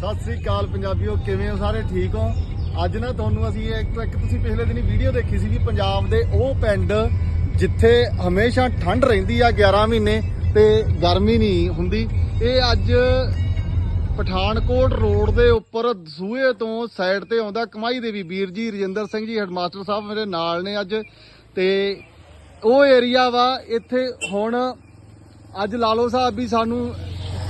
ਸਤਿ ਸ੍ਰੀ ਅਕਾਲ ਪੰਜਾਬੀਓ, ਕਿਵੇਂ ਹੋ ਸਾਰੇ? ਠੀਕ ਹੋ? ਅੱਜ ਨਾ ਤੁਹਾਨੂੰ ਅਸੀਂ ਇੱਕ ਇੱਕ ਤੁਸੀਂ ਪਿਛਲੇ ਦਿਨੀ ਵੀਡੀਓ ਦੇਖੀ ਸੀ ਵੀ ਪੰਜਾਬ ਦੇ ਉਹ ਪਿੰਡ ਜਿੱਥੇ ਹਮੇਸ਼ਾ ਠੰਡ ਰਹਿੰਦੀ ਆ 11 ਮਹੀਨੇ ਤੇ ਗਰਮੀ ਨਹੀਂ ਹੁੰਦੀ, ਇਹ ਅੱਜ ਪਠਾਨਕੋਟ ਰੋਡ ਦੇ ਉੱਪਰ ਸੂਏ ਤੋਂ ਸਾਈਡ ਤੇ ਆਉਂਦਾ ਕਮਾਈ ਦੇਵੀ ਵੀਰ ਜੀ, ਰਜਿੰਦਰ ਸਿੰਘ ਜੀ, ਹੈਡਮਾਸਟਰ ਸਾਹਿਬ ਮੇਰੇ ਨਾਲ ਨੇ ਅੱਜ ਤੇ ਉਹ ਏਰੀਆ ਵਾ, ਇੱਥੇ ਹੁਣ ਅੱਜ ਲਾਲੋ ਸਾਹਿਬ ਵੀ ਸਾਨੂੰ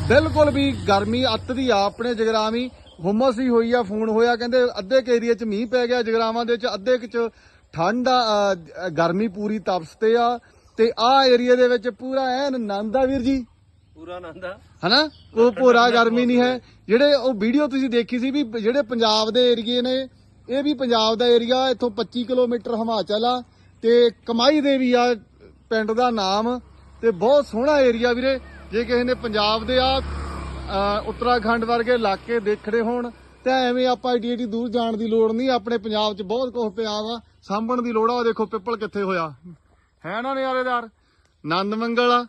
ਬਿਲਕੁਲ ਵੀ ਗਰਮੀ ਅੱਤ ਦੀ ਆ ਆਪਣੇ ਜਗਰਾਵੀ ਹੁਮਸ ਹੀ ਹੋਈ ਆ ਫੋਨ ਹੋਇਆ ਕਹਿੰਦੇ ਅੱਧੇ ਕੇ ਏਰੀਆ 'ਚ ਮੀਂਹ ਪੈ ਗਿਆ ਜਗਰਾਵਾਂ ਦੇ 'ਚ ਅੱਧੇ 'ਚ ਠੰਡ ਆ ਗਰਮੀ ਪੂਰੀ ਤਪਸ ਤੇ ਆ ਤੇ ਆ ਏਰੀਆ ਦੇ ਵਿੱਚ ਪੂਰਾ ਐਨ ਆਨੰਦ ਆ ਵੀਰ ਜੀ। ਪੂਰਾ ਆਨੰਦ ਆ। ਹਨਾ? ਕੋਈ ਭੋਰਾ ਗਰਮੀ ਨਹੀਂ ਹੈ। ਜਿਹੜੇ ਉਹ ਵੀਡੀਓ ਤੁਸੀਂ ਦੇਖੀ ਸੀ ਵੀ ਜਿਹੜੇ ਪੰਜਾਬ ਦੇ ਏਰੀਏ ਨੇ ਇਹ ਵੀ ਪੰਜਾਬ ਦਾ ਏਰੀਆ ਇੱਥੋਂ 25 ਕਿਲੋਮੀਟਰ ਹਿਮਾਚਲ ਆ ਤੇ ਕਮਾਈ ਦੇ ਵੀ ਆ ਪਿੰਡ ਦਾ ਨਾਮ ਤੇ ਬਹੁਤ ਸੋਹਣਾ ਏਰੀਆ ਵੀਰੇ। ਜੇ ਕਿਸੇ ਨੇ ਪੰਜਾਬ ਦੇ ਆ ਉੱਤਰਾਖੰਡ ਵਰਗੇ ਇਲਾਕੇ ਦੇਖਣੇ ਹੋਣ, ਤਾਂ ਐਵੇਂ ਆਪਾਂ ਏਡੀ ਏਡੀ ਦੂਰ ਜਾਣ ਦੀ ਲੋੜ ਨਹੀਂ, ਆਪਣੇ ਪੰਜਾਬ 'ਚ ਬਹੁਤ ਕੁਝ ਪਿਆ ਵਾ, ਸਾਂਭਣ ਦੀ ਲੋੜ ਆ, ਉਹ ਦੇਖੋ ਪਿੱਪਲ ਕਿੱਥੇ ਹੋਇਆ। ਹੈ ਨਾ ਨਿਆਰੇਦਾਰ? ਆਨੰਦ ਮੰਗਲ ਆ,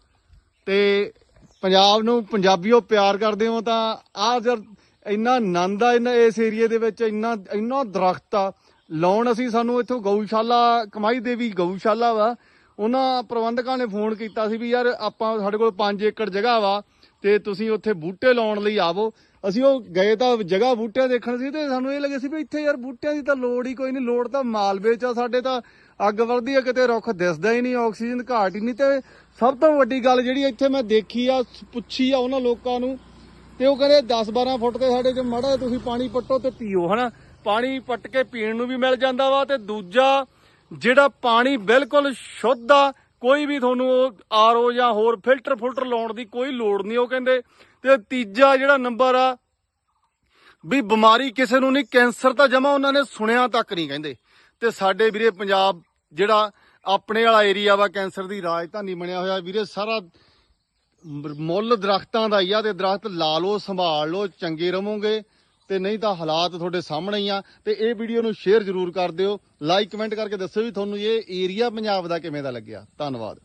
ਤੇ ਪੰਜਾਬ ਨੂੰ ਪੰਜਾਬੀਓ ਪਿਆਰ ਕਰਦੇ ਹੋ ਤਾਂ ਆ ਜਰ ਇੰਨਾ ਆਨੰਦ ਆ ਇਹਨਾਂ ਇਸ ਏਰੀਏ ਦੇ ਵਿੱਚ ਇੰਨਾ ਇੰਨਾ ਦਰਖਤ ਆ, ਲਾਉਣ ਅਸੀਂ ਸਾਨੂੰ ਇੱਥੋਂ ਗਊਸ਼ਾਲਾ, ਕਮਾਈ ਦੇਵੀ ਗਊਸ਼ਾਲਾ ਵਾ ਉਹਨਾਂ ਪ੍ਰਬੰਧਕਾਂ ਨੇ ਫੋਨ ਕੀਤਾ ਸੀ ਵੀ ਯਾਰ ਆਪਾਂ ਸਾਡੇ ਕੋਲ 5 ਏਕੜ ਜਗ੍ਹਾ ਵਾ ਤੇ ਤੁਸੀਂ ਉੱਥੇ ਬੂਟੇ ਲਾਉਣ ਲਈ ਆਵੋ। ਅਸੀਂ ਉਹ ਗਏ ਤਾਂ ਜਗ੍ਹਾ ਬੂਟੇ ਦੇਖਣ ਸੀ ਤੇ ਸਾਨੂੰ ਇਹ ਲੱਗੇ ਸੀ ਵੀ ਇੱਥੇ ਯਾਰ ਬੂਟਿਆਂ ਦੀ ਤਾਂ ਲੋੜ ਹੀ ਕੋਈ ਨਹੀਂ, ਲੋੜ ਤਾਂ ਮਾਲਵੇ ਚ ਆ, ਸਾਡੇ ਤਾਂ ਅੱਗ ਵਰਦੀ ਆ, ਕਿਤੇ ਰੁੱਖ ਦਿਸਦਾ ਹੀ ਨਹੀਂ, ਆਕਸੀਜਨ ਘਾਟ ਹੀ ਨਹੀਂ ਤੇ ਸਭ ਤੋਂ ਵੱਡੀ ਗੱਲ ਜਿਹੜੀ ਇੱਥੇ ਮੈਂ ਦੇਖੀ ਆ, ਪੁੱਛੀ ਆ ਉਹਨਾਂ ਲੋਕਾਂ ਨੂੰ ਤੇ ਉਹ ਕਹਿੰਦੇ 10 12 ਫੁੱਟ ਤੇ ਸਾਡੇ ਚ ਮੜਾ ਤੁਸੀਂ ਪਾਣੀ ਪੱਟੋ ਤੇ ਪੀਓ, ਹਨਾ? ਪਾਣੀ ਪੱਟ ਕੇ ਪੀਣ ਨੂੰ ਵੀ ਮਿਲ ਜਾਂਦਾ ਵਾ ਤੇ ਦੂਜਾ ਜਿਹੜਾ ਪਾਣੀ ਬਿਲਕੁਲ ਸ਼ੁੱਧ ਆ, ਕੋਈ ਵੀ ਤੁਹਾਨੂੰ ਆਰਓ ਜਾਂ ਹੋਰ ਫਿਲਟਰ ਫਿਲਟਰ ਲਾਉਣ ਦੀ ਕੋਈ ਲੋੜ ਨਹੀਂ, ਉਹ ਕਹਿੰਦੇ। ਤੇ ਤੀਜਾ ਜਿਹੜਾ ਨੰਬਰ ਆ, ਵੀ ਬਿਮਾਰੀ ਕਿਸੇ ਨੂੰ ਨਹੀਂ, ਕੈਂਸਰ ਤਾਂ ਜਮਾ ਉਹਨਾਂ ਨੇ ਸੁਣਿਆ ਤੱਕ ਨਹੀਂ ਕਹਿੰਦੇ। ਤੇ ਸਾਡੇ ਵੀਰੇ ਪੰਜਾਬ ਜਿਹੜਾ ਆਪਣੇ ਵਾਲਾ ਏਰੀਆ ਵਾ, ਕੈਂਸਰ ਦੀ ਰਾਜਧਾਨੀ ਬਣਿਆ ਹੋਇਆ, ਵੀਰੇ ਸਾਰਾ ਮੁੱਲ ਦਰਖਤਾਂ ਦਾ ਹੀ ਆ, ਤੇ ਦਰਖਤ ਲਾ ਲਓ, ਸੰਭਾਲ ਲਓ, ਚੰਗੇ ਰਹੋਗੇ। ਤੇ ਨਹੀਂ ਤਾਂ ਹਾਲਾਤ ਤੁਹਾਡੇ ਸਾਹਮਣੇ ਹੀ ਆ, ਤੇ ਇਹ ਵੀਡੀਓ ਨੂੰ ਸ਼ੇਅਰ ਜ਼ਰੂਰ ਕਰ ਦਿਓ। ਲਾਈਕ ਕਮੈਂਟ ਕਰਕੇ ਦੱਸੋ ਵੀ ਤੁਹਾਨੂੰ ਇਹ ਏਰੀਆ ਪੰਜਾਬ ਦਾ ਕਿਵੇਂ ਦਾ ਲੱਗਿਆ। ਧੰਨਵਾਦ।